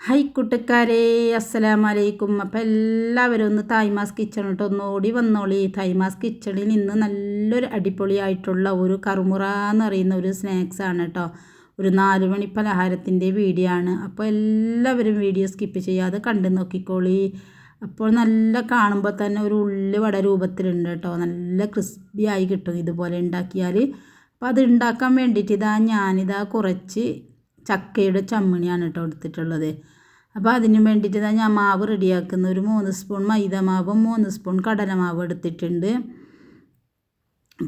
High കുട്ടിക്കാരെ അസ്സലാം വലൈക്കും അപ്പം എല്ലാവരും ഒന്ന് തായ്മാസ് കിച്ചണിട്ട് ഒന്നോടി വന്നോളി. തായ്മാസ് കിച്ചണിൽ നിന്ന് നല്ലൊരു അടിപൊളിയായിട്ടുള്ള ഒരു കറുമുറ എന്ന് പറയുന്ന ഒരു സ്നാക്സ് ആണ് കേട്ടോ ഒരു നാല് മണി പലഹാരത്തിന്റെ വീഡിയോ ആണ്. അപ്പോൾ എല്ലാവരും വീഡിയോ സ്കിപ്പ് ചെയ്യാതെ കണ്ടു നോക്കിക്കോളി. അപ്പോൾ നല്ല കാണുമ്പോൾ തന്നെ ഒരു ഉള്ളി വട രൂപത്തിലുണ്ട് കേട്ടോ നല്ല ക്രിസ്പി ആയി കിട്ടും ഇതുപോലെ ഉണ്ടാക്കിയാൽ. അപ്പോൾ അത് ഉണ്ടാക്കാൻ വേണ്ടിയിട്ട് ഇതാ ഞാനിതാ കുറച്ച് ചക്കയുടെ ചമ്മണിയാണ് കേട്ടോ എടുത്തിട്ടുള്ളത്. അപ്പോൾ അതിന് വേണ്ടിയിട്ട് ഞാൻ മാവ് റെഡിയാക്കുന്ന. ഒരു മൂന്ന് സ്പൂൺ മൈദ മാവും മൂന്ന് സ്പൂൺ കടലമാവ് എടുത്തിട്ടുണ്ട്.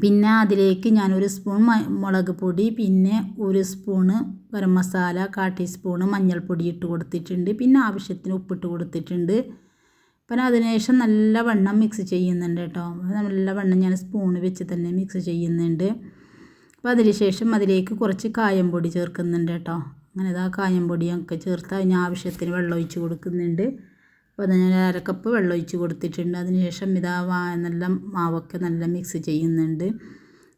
പിന്നെ അതിലേക്ക് ഞാൻ ഒരു സ്പൂൺ മുളക് പൊടി പിന്നെ ഒരു സ്പൂണ് ഗരം മസാല കാ ടീസ്പൂണ് മഞ്ഞൾപ്പൊടി ഇട്ട് കൊടുത്തിട്ടുണ്ട്. പിന്നെ ആവശ്യത്തിന് ഉപ്പിട്ട് കൊടുത്തിട്ടുണ്ട്. പിന്നെ അതിനുശേഷം നല്ല വെണ്ണം മിക്സ് ചെയ്യുന്നുണ്ട് കേട്ടോ. നല്ല വെണ്ണം ഞാൻ സ്പൂൺ വെച്ച് തന്നെ മിക്സ് ചെയ്യുന്നുണ്ട്. അപ്പോൾ അതിനുശേഷം അതിലേക്ക് കുറച്ച് കായം പൊടി ചേർക്കുന്നുണ്ട് കേട്ടോ. അങ്ങനെ ഇതാ കായം പൊടിയൊക്കെ ചേർത്ത് അതിന് ആവശ്യത്തിന് വെള്ളം ഒഴിച്ച് കൊടുക്കുന്നുണ്ട്. അപ്പോൾ അത് ഞാൻ അരക്കപ്പ് വെള്ളം ഒഴിച്ച് കൊടുത്തിട്ടുണ്ട്. അതിനുശേഷം ഇതാ നല്ല മാവൊക്കെ നല്ല മിക്സ് ചെയ്യുന്നുണ്ട്.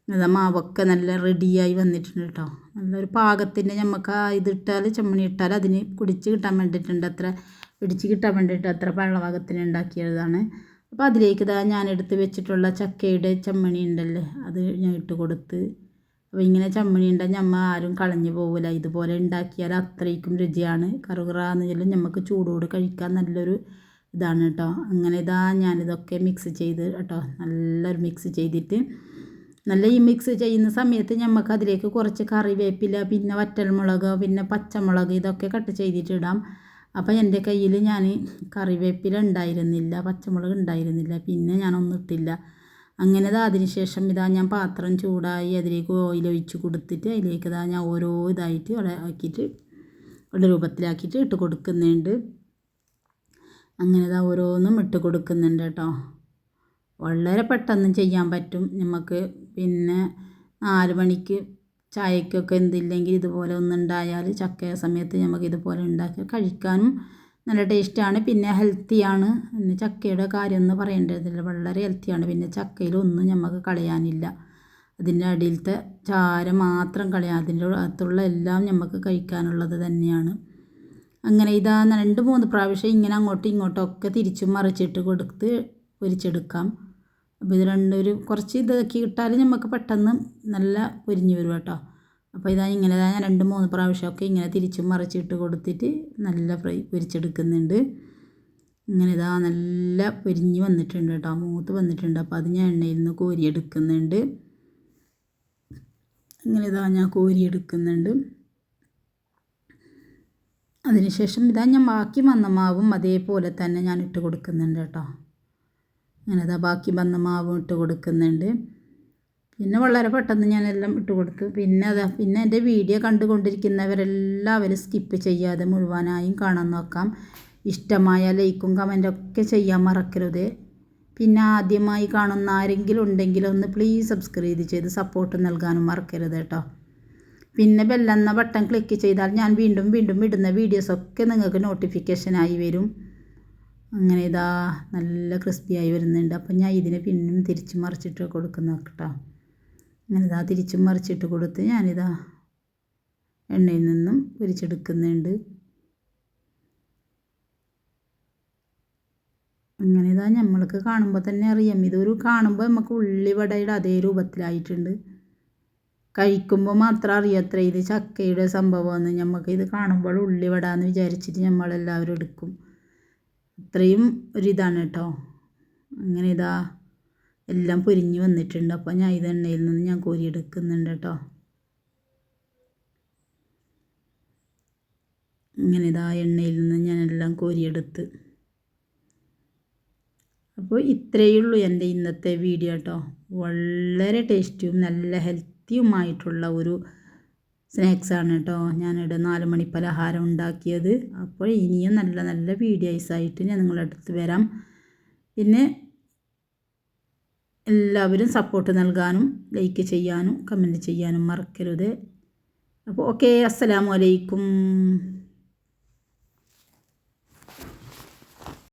ഇതാ മാവൊക്കെ നല്ല റെഡിയായി വന്നിട്ടുണ്ട് കേട്ടോ. നല്ലൊരു പാകത്തിന്റെ നമുക്ക് ഇതിട്ടാൽ ചമ്മണി ഇട്ടാൽ അതിന് കുടിച്ച് കിട്ടാൻ വേണ്ടിയിട്ടുണ്ട് അത്ര പിടിച്ച് കിട്ടാൻ വേണ്ടിയിട്ട് അത്ര വെള്ളപാകത്തിന് ഉണ്ടാക്കിയതാണ്. അപ്പോൾ അതിലേക്ക് ഇതാ ഞാൻ എടുത്ത് വെച്ചിട്ടുള്ള ചക്കയുടെ ചമ്മണി ഉണ്ടല്ലേ അത് ഞാൻ ഇട്ട് കൊടുത്ത് ഇങ്ങനെ ചമ്മണി ഉണ്ടാൽ ഞമ്മ ആരും കളഞ്ഞു പോവില്ല ഇതുപോലെ ഉണ്ടാക്കിയാൽ അത്രയ്ക്കും രുചിയാണ്. കറുകറ എന്ന് വെച്ചാൽ നമുക്ക് ചൂടോട് കഴിക്കാൻ നല്ലൊരു ഇതാണ് കേട്ടോ. അങ്ങനെ ഇതാ ഞാനിതൊക്കെ മിക്സ് ചെയ്ത് കേട്ടോ. നല്ലൊരു മിക്സ് ചെയ്തിട്ട് നല്ല ഈ മിക്സ് ചെയ്യുന്ന സമയത്ത് നമുക്ക് അതിലേക്ക് കുറച്ച് കറിവേപ്പില പിന്നെ വറ്റൽമുളക് പിന്നെ പച്ചമുളക് ഇതൊക്കെ കട്ട് ചെയ്തിട്ടിടാം അപ്പോൾ എന്റെ കയ്യിൽ ഞാൻ കറിവേപ്പില ഉണ്ടായിരുന്നില്ല പച്ചമുളക് ഉണ്ടായിരുന്നില്ല. പിന്നെ ഞാനൊന്നിട്ടില്ല അങ്ങനെ ഇതാ അതിനുശേഷം ഇതാ ഞാൻ പാത്രം ചൂടായി അതിലേക്ക് ഓയിൽ ഒഴിച്ച് കൊടുത്തിട്ട് അതിലേക്ക് ഇതാ ഞാൻ ഓരോ ഇതായിട്ട് ആക്കിയിട്ട് ഉള്ള രൂപത്തിലാക്കിയിട്ട് ഇട്ട് കൊടുക്കുന്നുണ്ട്. അങ്ങനെ ഇതാ ഓരോന്നും ഇട്ട് കൊടുക്കുന്നുണ്ട് കേട്ടോ. വളരെ പെട്ടെന്ന് ചെയ്യാൻ പറ്റും നമുക്ക് പിന്നെ നാല് മണിക്ക് ചായക്കൊക്കെ എന്തില്ലെങ്കിൽ ഇതുപോലെ ഒന്നുണ്ടായാൽ ചക്ക സമയത്ത് നമുക്ക് ഇതുപോലെ ഉണ്ടാക്കി കഴിക്കാനും നല്ല ടേസ്റ്റാണ് പിന്നെ ഹെൽത്തിയാണ്. പിന്നെ ചക്കയുടെ കാര്യം എന്ന് പറയേണ്ടതില്ല വളരെ ഹെൽത്തിയാണ്. പിന്നെ ചക്കയിലൊന്നും നമുക്ക് കളയാനില്ല. അതിന്റെ അടിയിലത്തെ ചാര മാത്രം കളയാം. അതിന്റെ അകത്തുള്ള എല്ലാം നമുക്ക് കഴിക്കാനുള്ളത് തന്നെയാണ്. അങ്ങനെ ഇതാ രണ്ട് മൂന്ന് പ്രാവശ്യം ഇങ്ങനെ അങ്ങോട്ടും ഇങ്ങോട്ടും ഒക്കെ തിരിച്ചും മറിച്ചിട്ട് കൊടുത്ത് പൊരിച്ചെടുക്കാം. അപ്പോൾ ഇത് രണ്ടൊരു കുറച്ച് ഇതാക്കി ഇട്ടാൽ നമുക്ക് പെട്ടെന്ന് നല്ല പൊരിഞ്ഞ് വരും കേട്ടോ. അപ്പോൾ ഇതാ ഇങ്ങനെ ഞാൻ രണ്ട് മൂന്ന് പ്രാവശ്യമൊക്കെ ഇങ്ങനെ തിരിച്ചും മറിച്ചിട്ട് കൊടുത്തിട്ട് നല്ല ഫ്രൈ പൊരിച്ചെടുക്കുന്നുണ്ട്. ഇങ്ങനെ ഇതാ നല്ല പൊരിഞ്ഞ് വന്നിട്ടുണ്ട് കേട്ടോ മൂത്ത് വന്നിട്ടുണ്ട്. അപ്പോൾ അത് ഞാൻ എണ്ണയിൽ നിന്ന് കോരിയെടുക്കുന്നുണ്ട്. ഇങ്ങനെ ഇതാ ഞാൻ കോരിയെടുക്കുന്നുണ്ട്. അതിനുശേഷം ഇതാ ഞാൻ ബാക്കി വന്ന മാവും അതേപോലെ തന്നെ ഞാൻ ഇട്ട് കൊടുക്കുന്നുണ്ട് കേട്ടോ. ഇങ്ങനെ ഇതാ ബാക്കി വന്ന മാവും ഇട്ട് കൊടുക്കുന്നുണ്ട്. പിന്നെ വളരെ പെട്ടെന്ന് ഞാനെല്ലാം ഇട്ട് കൊടുത്തു. പിന്നെ അതാ പിന്നെ എന്റെ വീഡിയോ കണ്ടുകൊണ്ടിരിക്കുന്നവരെല്ലാവരും സ്കിപ്പ് ചെയ്യാതെ മുഴുവനായും കാണാൻ നോക്കാം. ഇഷ്ടമായ ലൈക്കും കമന്റൊക്കെ ചെയ്യാൻ മറക്കരുത്. പിന്നെ ആദ്യമായി കാണുന്ന ആരെങ്കിലും ഉണ്ടെങ്കിൽ ഒന്ന് പ്ലീസ് സബ്സ്ക്രൈബ് ചെയ്ത് സപ്പോർട്ട് നൽകാനും മറക്കരുത് കേട്ടോ. പിന്നെ ബെല്ലെന്ന ബട്ടൺ ക്ലിക്ക് ചെയ്താൽ ഞാൻ വീണ്ടും വീണ്ടും ഇടുന്ന വീഡിയോസൊക്കെ നിങ്ങൾക്ക് നോട്ടിഫിക്കേഷനായി വരും. അങ്ങനെ ഇതാ നല്ല ക്രിസ്പിയായി വരുന്നുണ്ട്. അപ്പം ഞാൻ ഇതിനെ പിന്നും തിരിച്ച് മറിച്ചിട്ട് കൊടുക്കുന്ന കേട്ടോ. ഇതാ തിരിച്ചും മറിച്ചിട്ട് കൊടുത്ത് ഞാനിതാ എണ്ണയിൽ നിന്നും പൊരിച്ചെടുക്കുന്നുണ്ട്. അങ്ങനെ ഇതാ നമ്മൾക്ക് കാണുമ്പോൾ തന്നെ അറിയാം. ഇതൊരു കാണുമ്പോൾ നമുക്ക് ഉള്ളിവടയുടെ അതേ രൂപത്തിലായിട്ടുണ്ട്. കഴിക്കുമ്പോൾ മാത്രം അറിയാത്ര ഇത് ചക്കയുടെ സംഭവമാണ്. നമുക്ക് ഇത് കാണുമ്പോൾ ഉള്ളിവട എന്ന് വിചാരിച്ചിട്ട് നമ്മളെല്ലാവരും എടുക്കും. അത്രയും ഒരിതാണ് കേട്ടോ. അങ്ങനെ ഇതാ എല്ലാം പൊരിഞ്ഞ് വന്നിട്ടുണ്ട്. അപ്പോൾ ഞാൻ ഇത് എണ്ണയിൽ നിന്ന് ഞാൻ കോരിയെടുക്കുന്നുണ്ട് കേട്ടോ. ഇങ്ങനെ ഇതാ എണ്ണയിൽ നിന്ന് ഞാൻ എല്ലാം കോരിയെടുത്ത്. അപ്പോൾ ഇത്രയേ ഉള്ളൂ എന്റെ ഇന്നത്തെ വീഡിയോ കേട്ടോ. വളരെ ടേസ്റ്റിയും നല്ല ഹെൽത്തിയുമായിട്ടുള്ള ഒരു സ്നാക്സാണ് കേട്ടോ ഞാനിവിടെ നാല് മണി പലഹാരം ഉണ്ടാക്കിയത്. അപ്പോൾ ഇനിയും നല്ല നല്ല വീഡിയോസായിട്ട് ഞാൻ നിങ്ങളുടെ അടുത്ത് വരാം. പിന്നെ എല്ലാവരും സപ്പോർട്ട് നൽകാനും ലൈക്ക് ചെയ്യാനും കമന്റ് ചെയ്യാനും മറക്കരുത്. അപ്പോൾ ഓക്കെ അസ്സലാമു അലൈക്കും